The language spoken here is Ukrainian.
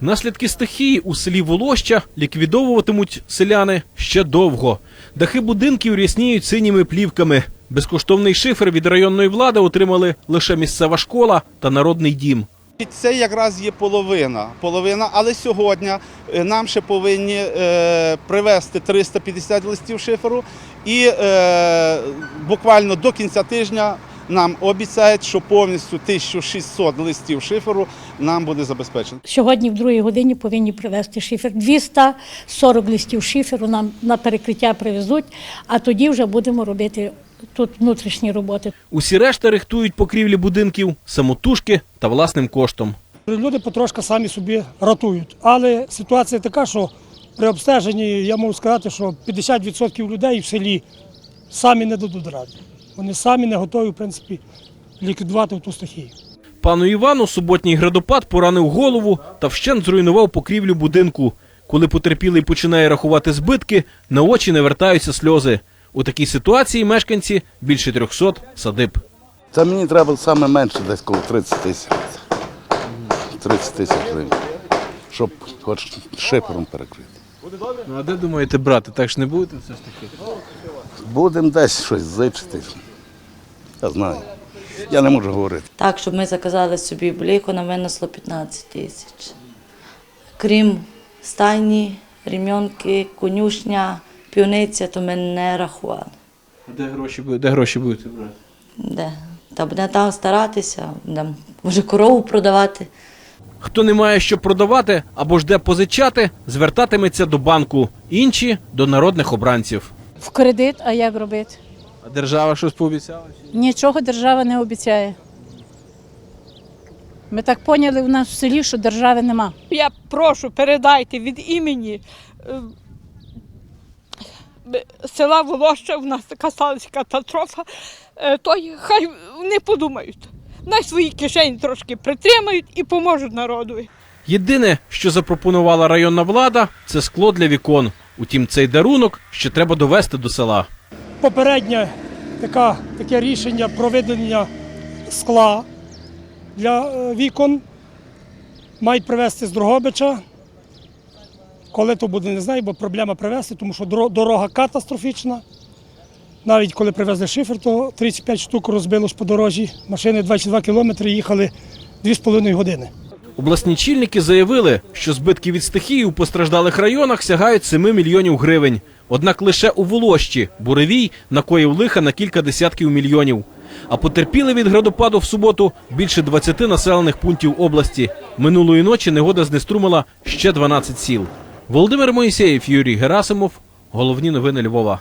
Наслідки стихії у селі Волоща ліквідовуватимуть селяни ще довго. Дахи будинків рясніють синіми плівками. Безкоштовний шифер від районної влади отримали лише місцева школа та народний дім. Це якраз є половина. половина. Але сьогодні е, нам ще повинні е, привезти 350 листів шиферу. І е, буквально до кінця тижня нам обіцяють, що повністю 1600 листів шиферу нам буде забезпечено. Сьогодні в другій годині повинні привезти шифер. 240 листів шиферу нам на перекриття привезуть, а тоді вже будемо робити тут внутрішні роботи. Усі решта рихтують покрівлі будинків самотужки та власним коштом. Люди потрошки самі собі ратують. Але ситуація така, що при обстеженні я можу сказати, що 50% людей в селі самі не дадуть ради. Вони самі не готові, в принципі, ліквідувати ту стихію. Пану Івану суботній градопад поранив голову та вщент зруйнував покрівлю будинку. Коли потерпілий починає рахувати збитки, на очі не вертаються сльози. У такій ситуації мешканці більше 300 садиб. Та мені треба саме менше, десь коло 30 тисяч. 30 тисяч гривень, щоб хоч шипером перекрити. Ну а де думаєте брати? Так ж не будете все ж таки? Будемо десь щось зичити. Я знаю. Я не можу говорити. Так, щоб ми заказали собі бліку, нам винесло 15 тисяч. Крім стайні, рім'янки, конюшня, півниця, то ми не рахували. А де гроші? Де гроші будете брати? Де? Та буде там старатися, будемо, може, корову продавати. Хто не має що продавати або ж де позичати, звертатиметься до банку. Інші до народних обранців. В кредит, а як робити? А держава щось пообіцяла? Нічого держава не обіцяє. Ми так поняли в нас в селі, що держави нема. Я прошу, передайте від імені е, села Волоща, в нас така сталася катастрофа, е, то й хай не подумають. Най свої кишені трошки притримають і поможуть народу. Єдине, що запропонувала районна влада, це скло для вікон. Утім, цей дарунок ще треба довести до села. Попереднє така, таке рішення про видалення скла для е, вікон мають привезти з Дрогобича. Коли то буде, не знаю, бо проблема привезти, тому що дорога катастрофічна. Навіть коли привезли шифер, то 35 штук розбилось по дорожі. Машини 22 кілометри їхали 2,5 години. Обласні чільники заявили, що збитки від стихії у постраждалих районах сягають 7 мільйонів гривень. Однак лише у Волощі буревій накоїв лиха на кілька десятків мільйонів. А потерпіли від градопаду в суботу більше 20 населених пунктів області. Минулої ночі негода знеструмила ще 12 сіл. Володимир Моїсеєв, Юрій Герасимов. Головні новини Львова.